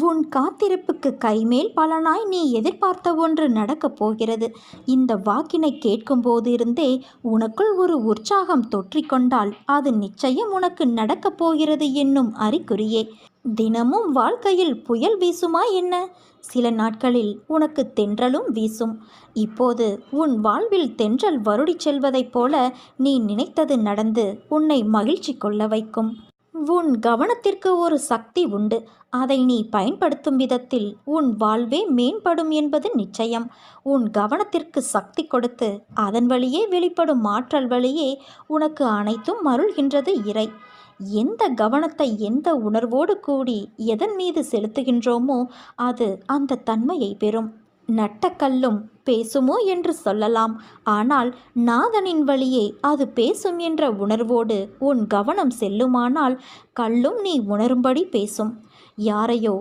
உன் காத்திருப்புக்கு கைமேல் பலனாய் நீ எதிர்பார்த்த ஒன்று நடக்கப் போகிறது. இந்த வாக்கினை கேட்கும்போது இருந்தே உனக்குள் ஒரு உற்சாகம் தொற்றிக்கொண்டால் அது நிச்சயம் உனக்கு நடக்கப் போகிறது என்னும் அறிகுறியே. தினமும் வாழ்க்கையில் புயல் வீசுமா என்ன? சில நாட்களில் உனக்கு தென்றலும் வீசும். இப்போது உன் வாழ்வில் தென்றல் வருடிச் செல்வதைப் போல நீ நினைத்தது நடந்து உன்னை மகிழ்ச்சி கொள்ள வைக்கும். உன் கவனத்திற்கு ஒரு சக்தி உண்டு. அதை நீ பயன்படுத்தும் விதத்தில் உன் வாழ்வே மேம்படும் என்பது நிச்சயம். உன் கவனத்திற்கு சக்தி கொடுத்து அதன் வழியே வெளிப்படும் ஆற்றல் வழியே உனக்கு அனைத்தும் அருள்கின்றது இறை. எந்த கவனத்தை எந்த உணர்வோடு கூடி எதன் மீது செலுத்துகின்றோமோ அது அந்த தன்மையை பெறும். நட்டக்கல்லும் பேசுமோ என்று சொல்லலாம். ஆனால் நாதனின் வழியே அது பேசும் என்ற உணர்வோடு உன் கவனம் செல்லுமானால் கல்லும் நீ உணரும்படி பேசும். யாரையோ